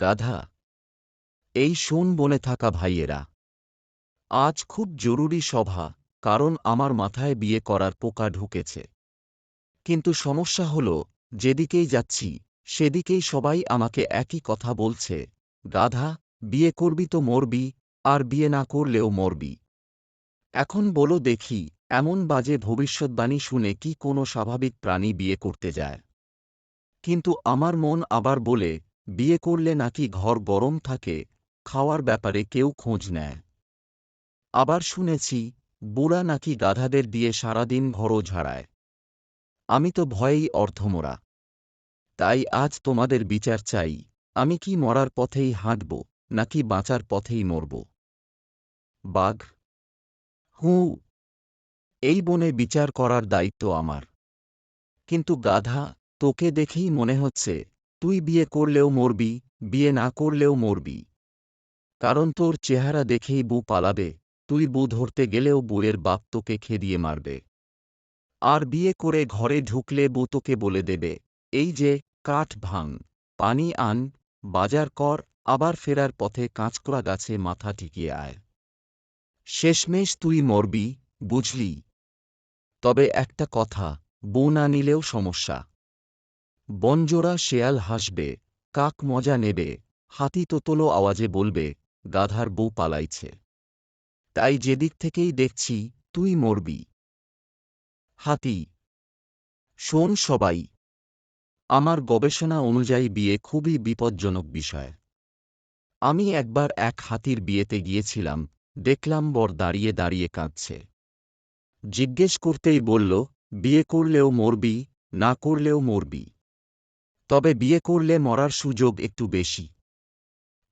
গাধা এই শোন বনে থাকা ভাইয়েরা। আজ খুব জরুরি সভা, কারণ আমার মাথায় বিয়ে করার পোকা ঢুকেছে। কিন্তু সমস্যা হল, যেদিকেই যাচ্ছি, সেদিকেই সবাই আমাকে একই কথা বলছে গাধা বিয়ে করবি তো মরবি, আর বিয়ে না করলেও মরবি। এখন বলো দেখি, এমন বাজে ভবিষ্যৎবাণী শুনে কি কোনো স্বাভাবিক প্রাণী বিয়ে করতে যায়? কিন্তু আমার মন আবার বলে বিয়ে করলে নাকি ঘর গরম থাকে, খাওয়ার ব্যাপারে কেউ খোঁজ নেয়। আবার শুনেছি, বুড়া নাকি গাধাদের দিয়ে সারাদিন ঘরও ঝাড়ায়। আমি তো ভয়েই অর্ধমরা তাই আজ তোমাদের বিচার চাই, আমি কি মরার পথেই হাঁটব, নাকি বাঁচার পথেই মরব? বাঘ। হুঁ। এই বনে বিচার করার দায়িত্ব আমার। কিন্তু গাধা, তোকে দেখেই মনে হচ্ছে তুই বিয়ে করলেও মরবি, বিয়ে না করলেও মরবি। কারণ তোর চেহারা দেখেই বু পালাবে, তুই বু ধরতে গেলেও বউয়ের বাপ তোকে খেদিয়ে মারবে। আর বিয়ে করে ঘরে ঢুকলে বউ তোকে বলে দেবে, এই যে, কাঠ ভাঙ, পানি আন, বাজার কর, আবার ফেরার পথে কাঁচকড়া গাছে মাথা টিকিয়ে আয়। শেষমেশ তুই মরবি, বুঝলি? তবে একটা কথা, বউ না নিলেও সমস্যা। বনজোড়া শেয়াল হাসবে, কাক মজা নেবে, হাতি তোতলো আওয়াজে বলবে, গাধার বউ পালাইছে। তাই যেদিক থেকেই দেখছি, তুই মরবি। হাতি, শোন সবাই, আমার গবেষণা অনুযায়ী বিয়ে খুবই বিপজ্জনক বিষয়। আমি একবার এক হাতির বিয়েতে গিয়েছিলাম, দেখলাম বর দাঁড়িয়ে দাঁড়িয়ে কাঁদছে। জিজ্ঞেস করতেই বলল, বিয়ে করলেও মরবি, না করলেও মরবি। তবে বিয়ে করলে মরার সুযোগ একটু বেশি।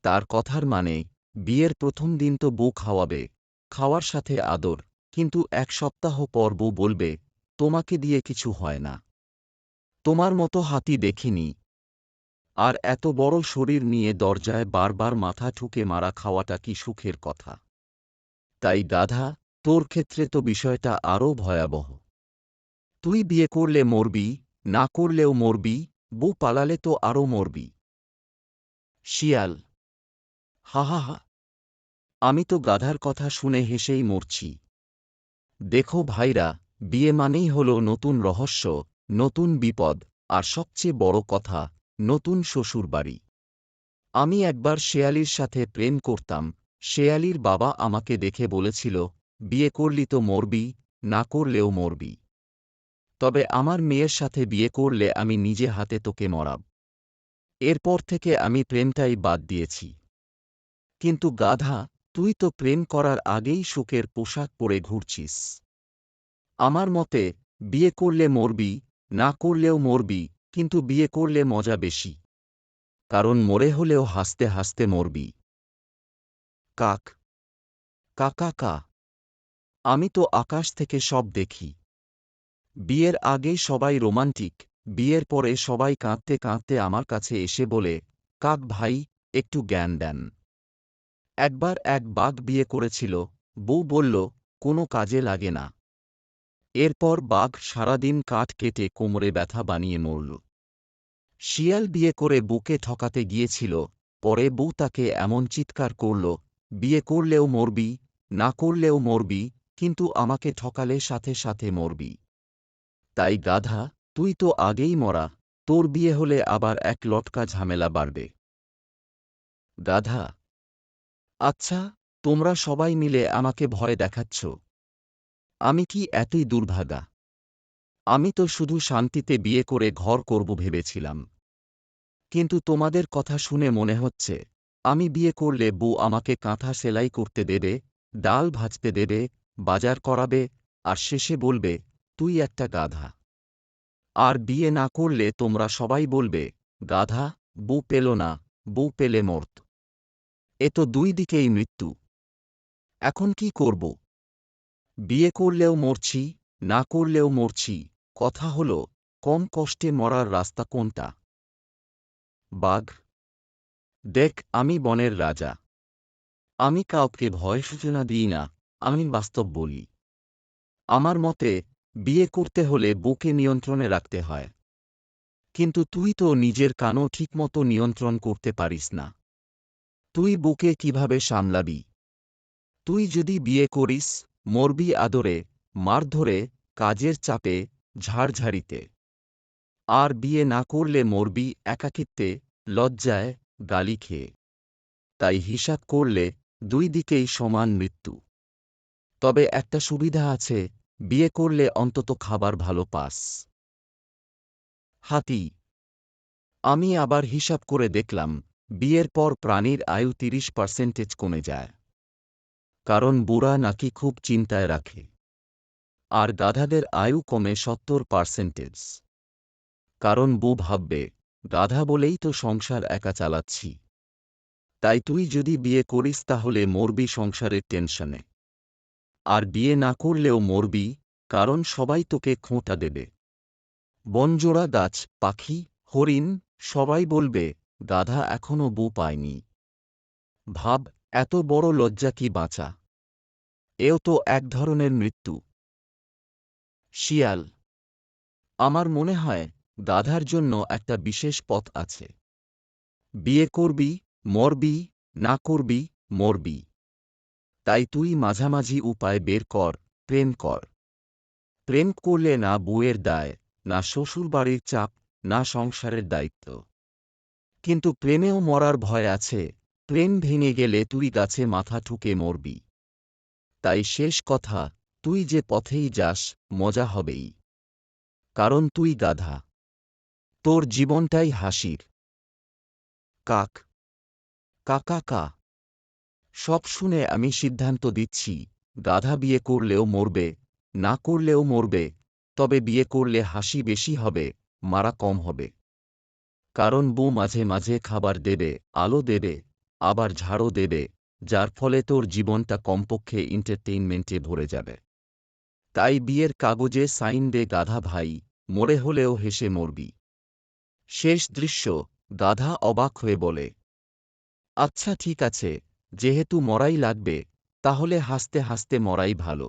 তার কথার মানে বিয়ের প্রথম দিন তো বউ খাওয়াবে, খাওয়ার সাথে আদর, কিন্তু এক সপ্তাহ পর বউ বলবে, তোমাকে দিয়ে কিছু হয় না। তোমার মতো হাতি দেখিনি। আর এত বড় শরীর নিয়ে দরজায় বারবার মাথা ঠুকে মারা খাওয়াটা কি সুখের কথা। তাই গাধা, তোর ক্ষেত্রে তো বিষয়টা আরও ভয়াবহ। তুই বিয়ে করলে মরবি, না করলেও মরবি বউ পালালে তো আরও মরবি। শিয়াল, হা হা হা। আমি তো গাধার কথা শুনে হেসেই মরছি। দেখো ভাইরা, বিয়ে মানেই হল নতুন রহস্য, নতুন বিপদ, আর সবচেয়ে বড় কথা, নতুন শ্বশুর বাড়ি আমি একবার শেয়ালির সাথে প্রেম করতাম। শেয়ালির বাবা আমাকে দেখে বলেছিল, বিয়ে করলি তো মরবি, না করলেও মরবি। তবে আমার মেয়ের সাথে বিয়ে করলে আমি নিজে হাতে তোকে মরাব। এরপর থেকে আমি প্রেমটাই বাদ দিয়েছি। কিন্তু গাধা, তুই তো প্রেম করার আগেই সুখের পোশাক পরে ঘুরছিস। আমার মতে, বিয়ে করলে মরবি, না করলেও মরবি, কিন্তু বিয়ে করলে মজা বেশি। কারণ মরে হলেও হাসতে হাসতে মরবি। কাক। কাকা কা। আমি তো আকাশ থেকে সব দেখি। বিয়ের আগে সবাই রোমান্টিক, বিয়ের পরে সবাই কাঁদতে কাঁদতে আমার কাছে এসে বলে, কাক ভাই, একটু জ্ঞান দেন। একবার এক বাঘ বিয়ে করেছিল, বউ বলল, কোনো কাজে লাগে না। এরপর বাঘ সারাদিন কাঠ কেটে কোমরে ব্যথা বানিয়ে মরল। শিয়াল বিয়ে করে বুকে ঠকাতে গিয়েছিল, পরে বউ তাকে এমন চিৎকার করল, বিয়ে করলেও মরবি, না করলেও মরবি, কিন্তু আমাকে ঠকালে সাথে সাথে মরবি। তাই গাধা, তুই তো আগেই মরা, তোর বিয়ে হলে আবার এক লটকা ঝামেলা বাড়বে। গাধা আচ্ছা তোমরা সবাই মিলে আমাকে ভয় দেখাচ্ছ। আমি কি এতই দুর্ভাগা? আমি তো শুধু শান্তিতে বিয়ে করে ঘর করব ভেবেছিলাম। কিন্তু তোমাদের কথা শুনে মনে হচ্ছে, আমি বিয়ে করলে বউ আমাকে কাঁথা সেলাই করতে দেবে, ডাল ভাজতে দেবে, বাজার করাবে, আর শেষে বলবে তুই একটা গাধা। আর বিয়ে না করলে তোমরা সবাই বলবে, গাধা, বউ পেল না, বউ পেলে মর্ত। এ তো দুই দিকেই মৃত্যু। এখন কি করব? বিয়ে করলেও মরছি, না করলেও মরছি, কথা হল, কম কষ্টে মরার রাস্তা কোনটা? বাঘ, দেখ, আমি বনের রাজা। আমি কাউকে ভয় সূচনা দিই না, আমি বাস্তব বলি। আমার মতে বিয়ে করতে হলে বুকে নিয়ন্ত্রণে রাখতে হয়। কিন্তু তুই তো নিজের কানও ঠিকমতো নিয়ন্ত্রণ করতে পারিস না। তুই বুকে কীভাবে সামলাবি? তুই যদি বিয়ে করিস, মরবি আদরে মারধরে কাজের চাপে, ঝাড়ঝাড়িতে। আর বিয়ে না করলে মরবি একাকিত্বে, লজ্জায়, গালি খেয়ে। তাই হিসাব করলে দুই দিকেই সমান মৃত্যু। তবে একটা সুবিধা আছে বিয়ে করলে অন্তত খাবার ভালো পাস। হাতি। আমি আবার হিসাব করে দেখলাম, বিয়ের পর প্রাণীর আয়ু তিরিশ পার্সেন্টেজ কমে যায়। কারণ বুড়া নাকি খুব চিন্তায় রাখে। আর গাধাদের আয়ু কমে সত্তর পার্সেন্টেজ। কারণ বু ভাববে, গাধা বলেই তো সংসার একা চালাচ্ছি। তাই তুই যদি বিয়ে করিস তাহলে মরবি সংসারের টেনশনে। আর বিয়ে না করলেও মরবি, কারণ সবাই তোকে খোঁটা দেবে। বনজোড়া গাছ, পাখি, হরিণ, সবাই বলবে, গাধা এখনও বউ পায়নি। ভাব, এত বড় লজ্জা কি বাঁচা? এও তো এক ধরনের মৃত্যু। শিয়াল, আমার মনে হয়, গাধার জন্য একটা বিশেষ পথ আছে। বিয়ে করবি, মরবি, না করবি, মরবি। তাই তুই মাঝামাঝি উপায় বের কর, প্রেম কর। প্রেম করলে না বউয়ের দায়, না শ্বশুরবাড়ির চাপ, না সংসারের দায়িত্ব। কিন্তু প্রেমেও মরার ভয় আছে, প্রেম ভেঙে গেলে তুই গাছে মাথা ঠুকে মরবি। তাই শেষ কথা, তুই যে পথেই যাস, মজা হবেই। কারণ তুই গাধা। তোর জীবনটাই হাসির। কাক। কাকা কা। সব শুনে আমি সিদ্ধান্ত দিচ্ছি, গাধা বিয়ে করলেও মরবে, না করলেও মরবে, তবে বিয়ে করলে হাসি বেশি হবে, মারা কম হবে। কারণ বউ মাঝে মাঝে খাবার দেবে, আলো দেবে, আবার ঝাড়ও দেবে, যার ফলে তোর জীবনটা কমপক্ষে এন্টারটেইনমেন্টে ভরে যাবে। তাই বিয়ের কাগজে সাইন দে, গাধা ভাই, মরে হলেও হেসে মরবি। শেষ দৃশ্য, গাধা অবাক হয়ে বলে আচ্ছা ঠিক আছে যেহেতু মরাই লাগবে তাহলে হাসতে হাসতে মরাই ভালো।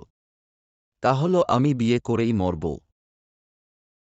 তাহলে আমি বিয়ে করেই মরব।